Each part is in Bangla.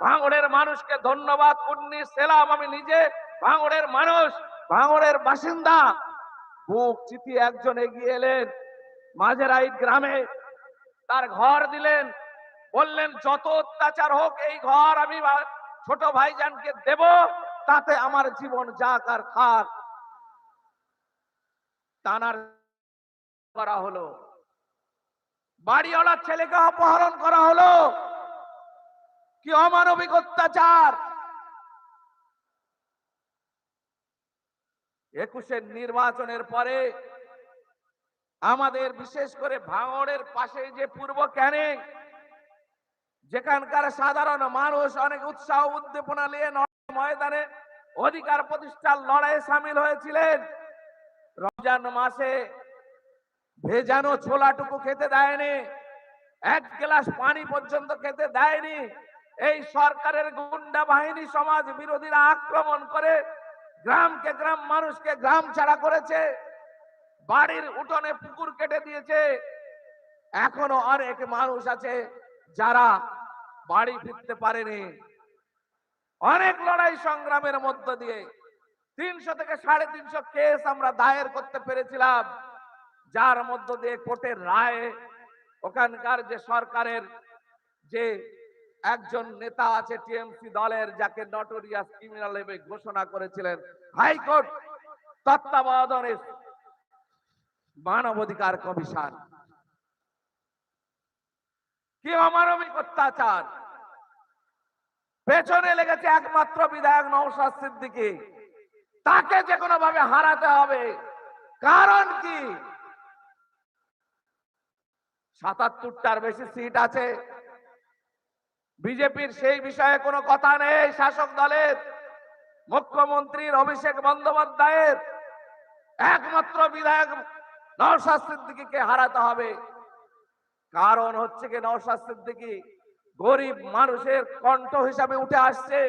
ভাঙড়ের মানুষকে ধন্যবাদ কুন্নি সেলাম, আমি নিজে ভাঙড়ের মানুষ, ভাঙড়ের বাসিন্দা। বুক চিতিয়ে একজন এগিয়ে এলেন, মাঝেরাইট গ্রামে তার ঘর দিলেন, বললেন, যত অত্যাচার হোক, এই ঘর আমি ছোট ভাইজানকে দেব, তাতে আমার জীবন যাক আর থাক। টানার করা হলো। বাড়িওয়ালার ছেলেকে অপহরণ করা হলো। কি অমানবিক অত্যাচার একুশের নির্বাচনের পরে আমাদের বিশেষ করে ভাঙড়ের পাশে যে পূর্ব ক্যানিং, যেখানকার সাধারণ মানুষ অনেক উৎসাহ উদ্দীপনা নিয়ে ময়দানে অধিকার প্রতিষ্ঠার লড়াইয়ে সামিল হয়েছিলেন। রমজান মাসে ভেজানো ছোলাটুকু খেতে দেয়নি, এক গ্লাস পানি পর্যন্ত খেতে দেয়নি এই সরকারের গুন্ডা বাহিনী সমাজ বিরোধীরা আক্রমণ করে গ্রামকে গ্রাম মানুষকে গ্রাম ছাড়া করেছে। বাড়ির উঠোনে পুকুর কেটে দিয়েছে। এখনও অনেক মানুষ আছে যারা বাড়ি ফিরতে পারেনি। অনেক লড়াই সংগ্রামের মধ্য দিয়ে তিনশো থেকে সাড়ে তিনশো কেস আমরা দায়ের করতে পেরেছিলাম। যার মধ্য দিয়ে কোর্টের রায়ে ওখানকার যে সরকারের যে একজন নেতা আছে টিএমসি দলের, যাকে নটোরিয়াস ক্রিমিনাল ঘোষণা করেছিলেন। হাইকোর্ট তত্ত্বাবধানে মানবাধিকার কমিশন। কি অমানবিক অত্যাচার? পেছনে লেগেছে একমাত্র বিধায়ক নৌসাদ সিদ্দিকী। তাকে যে কোনো ভাবে হারাতে হবে। কারণ কি? সাতাত্তরটার বেশি সিট আছে। বিজেপির সেই বিষয়ে কোনো কথা নেই শাসক দলের, মুখ্যমন্ত্রীর, অভিষেক বন্দ্যোপাধ্যায়ের। একমাত্র বিধায়ক নওশাদ সিদ্দিকীকে হারাতে হবে। কারণ হচ্ছে কি, নওশাদ দিকে গরিব মানুষের কণ্ঠ হিসাবে উঠে আসছে।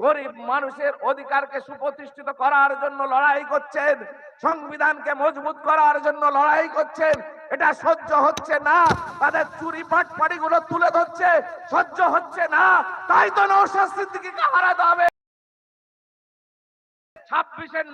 গরিব মানুষের অধিকারকে সুপ্রতিষ্ঠিত করার জন্য লড়াই করছেন, সংবিধানকে মজবুত করার জন্য লড়াই করছেন, এটা সহ্য হচ্ছে না, তাদের চুরি পাটপাড়ি গুলো তুলে ধরছে, সহ্য হচ্ছে না, তাই তো নৌশাদ দিকে হারাতে হবে। ছাব্বিশের